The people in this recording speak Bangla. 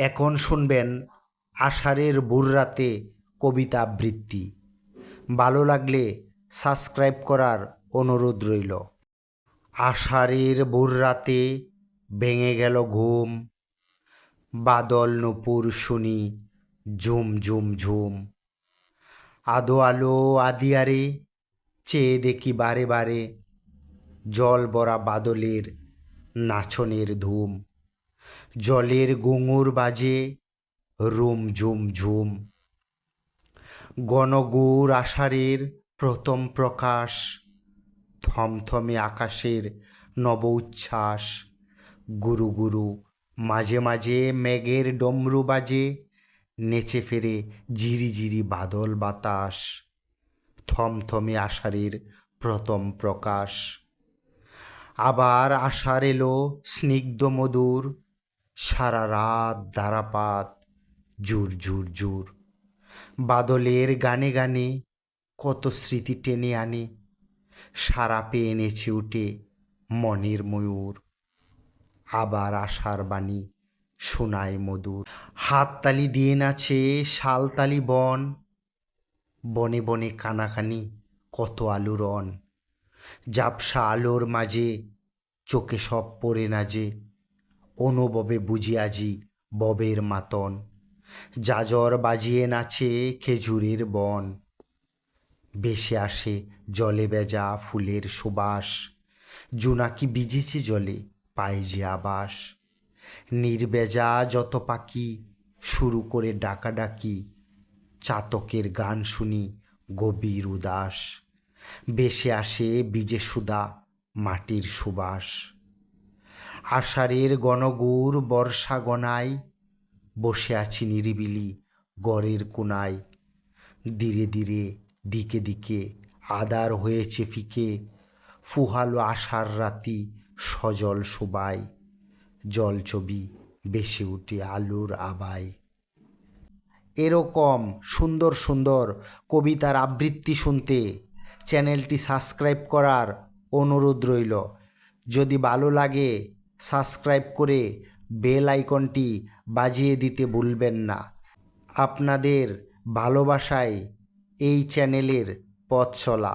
এখন শুনবেন আষাঢ়ের বুররাতে কবিতা আবৃত্তি। ভালো লাগলে সাবস্ক্রাইব করার অনুরোধ রইল। আষাঢ়ের বুররাতে ভেঙে গেল ঘুম। বাদল নুপুর শুনি ঝুম ঝুম ঝুম। আদো আলো আদিয়ারে চেয়ে দেখি বারে বারে জল বরা বাদলের নাচনের ধুম। জলের গুঙুর বাজে, রুম ঝুম ঝুম। গণগুর আষাঢ়ের প্রথম প্রকাশ, থমথমে আকাশের নব উচ্ছ্বাস। গুরু গুরু, মাঝে মাঝে মেঘের ডমরু বাজে, নেচে ফেরে ঝিরি ঝিরি বাদল বাতাস। থমথমে আষাঢ়ের প্রথম প্রকাশ। আবার আষাঢ় এলো স্নিগ্ধ মধুর সারা রাত দারাপাত জুর জুর জুর। বাদলের গানে গানে কত স্মৃতি টেনে আনে, সারা পেয়ে এনেছে উঠে মনের ময়ূর। আবার আশার বাণী শোনায় মধুর। হাততালি দিয়ে নাচে শালতালি বন। বনে বনে কানাকানি কত আলু রন জাপসা আলোর মাঝে চোখে সব পড়ে না যে অনুভবে বুঝি আজি ববের মাতন। যাজর বাজিয়ে নাচে খেজুরের বন। বেশে আসে জলে বেজা ফুলের সুবাস। জুনাকি বিজেছে জলে, পায় যে আবাস। নির্বেজা যত পাখি, শুরু করে ডাকাডাকি। চাতকের গান শুনি গভীর উদাস। বেশে আসে বীজে সুদা মাটির সুবাস। আষাঢ়ের গণগুর বর্ষা গনায় বসে আছি নিরিবিলি গড়ের কোনায় ধীরে ধীরে দিকে দিকে আদার হয়েছে ফিকে, ফুহালো আশার রাতি সজল শোবায় জল ছবি বেশি উঠে আলোর আবায় এরকম সুন্দর সুন্দর কবিতার আবৃত্তি শুনতে চ্যানেলটি সাবস্ক্রাইব করার অনুরোধ রইল। যদি ভালো লাগে সাবস্ক্রাইব করে বেল আইকনটি বাজিয়ে দিতে ভুলবেন না। আপনাদের ভালোবাসায় এই চ্যানেলের পথ চলা